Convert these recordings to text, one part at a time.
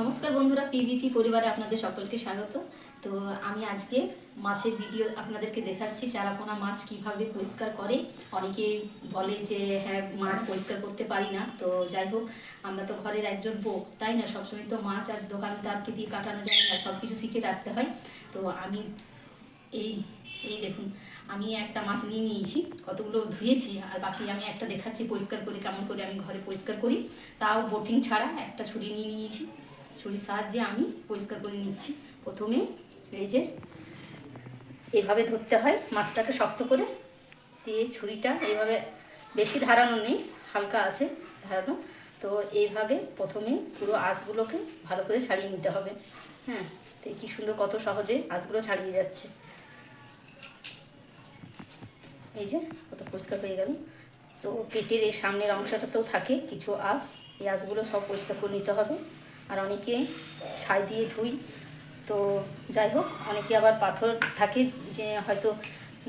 নমস্কার বন্ধুরা পিভিপি পরিবারে আপনাদের সকলকে স্বাগত। তো আমি আজকে মাছের ভিডিও আপনাদেরকে দেখাচ্ছি, চারাপোনা মাছ কীভাবে পরিষ্কার করে। অনেকে বলে যে হ্যাঁ মাছ পরিষ্কার করতে পারি না। তো যাই হোক, আমরা তো ঘরের একজন বউ, তাই না? সবসময় তো মাছ আর দোকানদারকে দিয়ে কাটানো যায় না সব কিছু শিখে রাখতে হয়। তো আমি এই এই দেখুন, আমি একটা মাছ নিয়ে নিয়েছি, কতগুলো ধুয়েছি, আর বাকি আমি একটা দেখাচ্ছি পরিষ্কার করে, কেমন করে আমি ঘরে পরিষ্কার করি। তাও বোটিং ছাড়া একটা ছুরি নিয়ে নিয়েছি। ছুরির সাহায্যে আমি পরিষ্কার করে নিচ্ছি। প্রথমে এই যে এভাবে ধরতে হয়, মাছটাকে শক্ত করে। দিয়ে ছুরিটা এইভাবে বেশি ধারানো নেই, হালকা আছে ধারানো। তো এইভাবে প্রথমে পুরো আঁশগুলোকে ভালো করে ছাড়িয়ে নিতে হবে। হ্যাঁ তো কি সুন্দর কত সহজে আঁশগুলো ছাড়িয়ে যাচ্ছে। এই যে কত পরিষ্কার হয়ে গেল। তো পেটের এই সামনের অংশটাতেও থাকে কিছু আঁশ। এই আঁশগুলো সব পরিষ্কার করে নিতে হবে। আর অনেকে ছাই দিয়ে ধুই। তো যাই হোক, অনেকে আবার পাথর থাকে যে হয়তো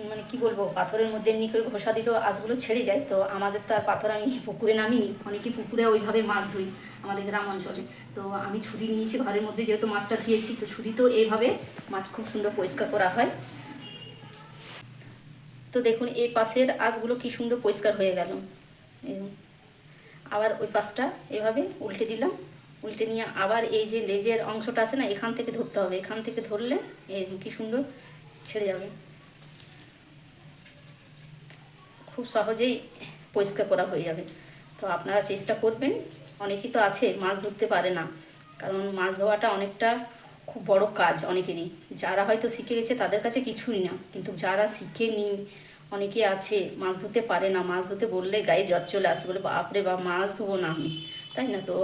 মানে কি বলব, পাথরের মধ্যে এমনি করে ঘষা দিলেও আঁশগুলো ছেড়ে যায়। তো আমাদের তো আর পাথর আমি পুকুরে নামিনি। অনেকে পুকুরে ওইভাবে মাছ ধুই আমাদের গ্রাম অঞ্চলে। তো আমি ছুরি নিয়েছি ঘরের মধ্যে যেহেতু মাছটা ধুয়েছি, তো ছুরি তো এইভাবে মাছ খুব সুন্দর পরিষ্কার করা হয়। তো দেখুন, এই পাশের আঁশগুলো কি সুন্দর পরিষ্কার হয়ে গেল। আবার ওই পাশটা এভাবে উল্টে দিলাম। উল্টে নিয়ে আবার এই যে লেজের অংশটা আছে না, এখান থেকে ধরতে হবে। এখান থেকে ধরলে কি সুন্দর ছেড়ে যাবে। খুব সহজেই পরিষ্কার করা হয়ে যাবে। তো আপনারা চেষ্টা করবেন, অনেকেই তো আছে, মাছ ধরতে পারে না। কারণ মাছ ধোয়াটা অনেকটা খুব বড় কাজ অনেকেরই। যারা হয়তো শিখে গেছে, তাদের কাছে কিছুই না। কিন্তু যারা শিখেনি, অনেকে আছে, মাছ ধরতে পারে না। মাছ ধরতে বললে গায়ে জ্বর চলে আসে। বলে, বাপরে বা মাছ ধোবো না আমি। তাই না? তো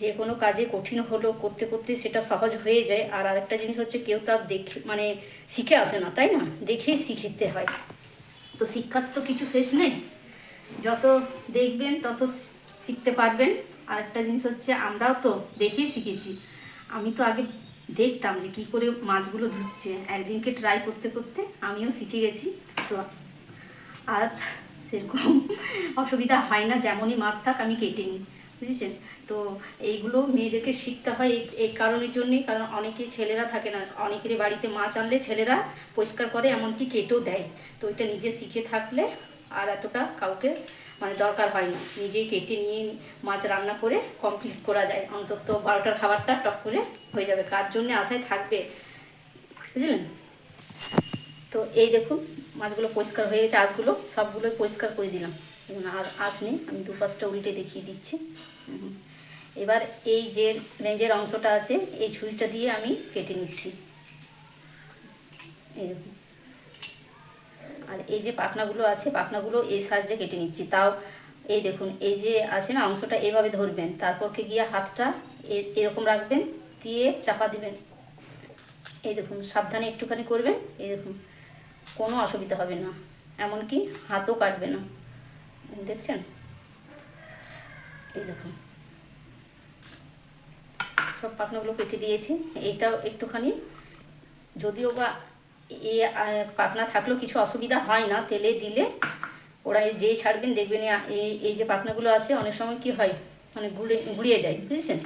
যে কোনো কাজে কঠিন হলো, করতে করতে সেটা সহজ হয়ে যায়। আর আরেকটা জিনিস হচ্ছে কেউ তার দেখে মানে শিখে আসে না, তাই না? দেখেই শিখতে হয়। তো শিক্ষার তো কিছু শেষ নেই। যত দেখবেন, তত শিখতে পারবেন। আরেকটা জিনিস হচ্ছে, আমরাও তো দেখেই শিখেছি। আমি তো আগে দেখতাম যে কি করে মাছগুলো ধুচ্ছে একদিনকে ট্রাই করতে করতে আমিও শিখে গেছি। তো আর সেরকম অসুবিধা হয় না, যেমনই মাছ থাক, আমি কেটে নিই। বুঝেছেন? তো এইগুলো মেয়েদেরকে শিখতে হয় এই এই কারণের জন্যই। কারণ অনেকে ছেলেরা থাকে না অনেকেরই বাড়িতে মাছ আনলে ছেলেরা পরিষ্কার করে, এমনকি কেটেও দেয়। তো এটা নিজে শিখে থাকলে আর এতটা কাউকে মানে দরকার হয় না। নিজেই কেটে নিয়ে মাছ রান্না করে কমপ্লিট করা যায়। অন্তত বারোটার খাবারটা টক করে হয়ে যাবে। কার জন্যে আশায় থাকবে? বুঝলেন? তো এই দেখুন মাছগুলো পরিষ্কার হয়ে গেছে আঁশগুলো সবগুলো পরিষ্কার করে দিলাম। আর আঁশ নেই, আমি দুপাশটা উল্টে দেখিয়ে দিচ্ছি। এবার এই যে রেঞ্জের অংশটা আছে, এই ছুরিটা দিয়ে আমি কেটে নিচ্ছি। দেখুন। আর এই যে পাখনাগুলো আছে, পাখনাগুলো এই সাহায্যে কেটে নিচ্ছি। তাও এই দেখুন, এই যে আছে না, অংশটা এইভাবে ধরবেন তারপরকে গিয়ে হাতটা এরকম রাখবেন, দিয়ে চাপা দিবেন। এই দেখুন, সাবধানে একটুখানি করবেন, এই দেখুন। কোনো অসুবিধা হবে না। এমনকি হাতও কাটবে না। দেখছেন? এই দেখুন। সব পাখনাগুলো কেটে দিয়েছি। এইটাও একটুখানি। যদিও বা এ পাখনা থাকলেও কিছু অসুবিধা হয় না। তেলে দিলে ওরা যেই ছাড়বেন, দেখবেন এই যে পাখনাগুলো আছে, অনেক সময় কি হয়? মানে গুড়ে গুড়িয়ে যায়, বুঝেছেন?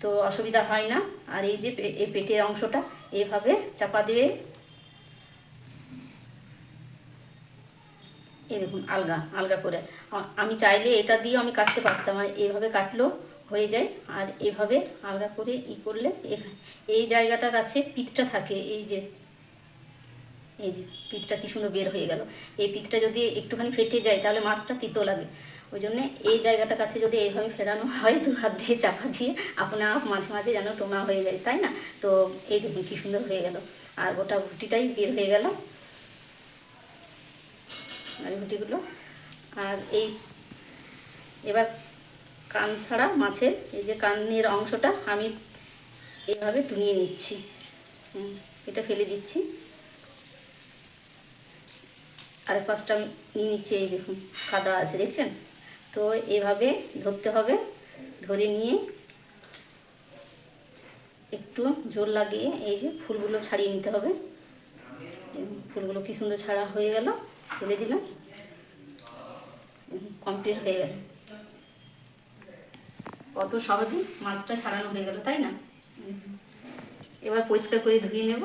তো অসুবিধা হয় না। আর এই যে এই পেটের অংশটা এভাবে চাপা দিয়ে এই দেখুন, আলগা আলগা করে। আমি চাইলে এটা দিয়েও আমি কাটতে পারতাম, আর এইভাবে কাটলেও হয়ে যায়। আর এভাবে আলগা করে ই করলে এই জায়গাটার কাছে পিঠটা থাকে, এই যে এই যে পিঠটা কি সুন্দর বের হয়ে গেল। এই পিঠটা যদি একটুখানি ফেটে যায়, তাহলে মাছটা তিতো লাগে। ওই জন্য এই জায়গাটার কাছে যদি এইভাবে ফেরানো হয় দু হাত দিয়ে চাপা দিয়ে আপনা মাঝে মাঝে যেন টোনা হয়ে যায়, তাই না? তো এই দেখুন কি সুন্দর হয়ে গেল। আর গোটা ভুটিটাই বের হয়ে গেল। আর গুটিগুলো আর এই এবার কান ছাড়া মাছের এই যে কানের অংশটা আমি এভাবে টুনিয়ে নিচ্ছি। এটা ফেলে দিচ্ছি। আর পাঁচটা নিয়ে নিচ্ছি এই দেখুন, কাদা আছে, দেখছেন? তো এভাবে ধরতে হবে, ধরে নিয়ে একটু জোর লাগিয়ে এই যে ফুলগুলো ছাড়িয়ে নিতে হবে। ফুলগুলো কি সুন্দর ছাড়া হয়ে গেল। তুলে দিলাম। কমপ্লিট হয়ে গেল। কত সহজেই মাছটা ছাড়ানো হয়ে গেল, তাই না? এবার পরিষ্কার করে ধুয়ে নেব।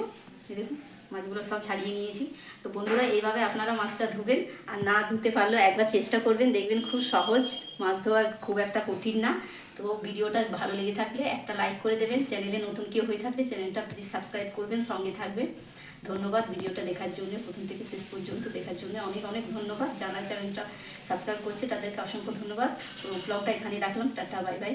দেখুন, মাছগুলো সব ছাড়িয়ে নিয়েছি। তো বন্ধুরা, এইভাবে আপনারা মাছটা ধুবেন আর না ধুতে পারলেও একবার চেষ্টা করবেন। দেখবেন খুব সহজ, মাছ ধোয়া খুব একটা কঠিন না। তো ভিডিওটা ভালো লেগে থাকলে একটা লাইক করে দেবেন। চ্যানেলে নতুন কেউ হয়ে থাকলে চ্যানেলটা প্লিজ সাবস্ক্রাইব করবেন, সঙ্গে থাকবেন। ধন্যবাদ ভিডিওটা দেখার জন্য, প্রথম থেকে শেষ পর্যন্ত দেখার জন্য। অনেক অনেক ধন্যবাদ। যারা চ্যানেলটা সাবস্ক্রাইব করছে, তাদেরকে অসংখ্য ধন্যবাদ। ব্লগটা এখানে রাখলাম। Tata bye bye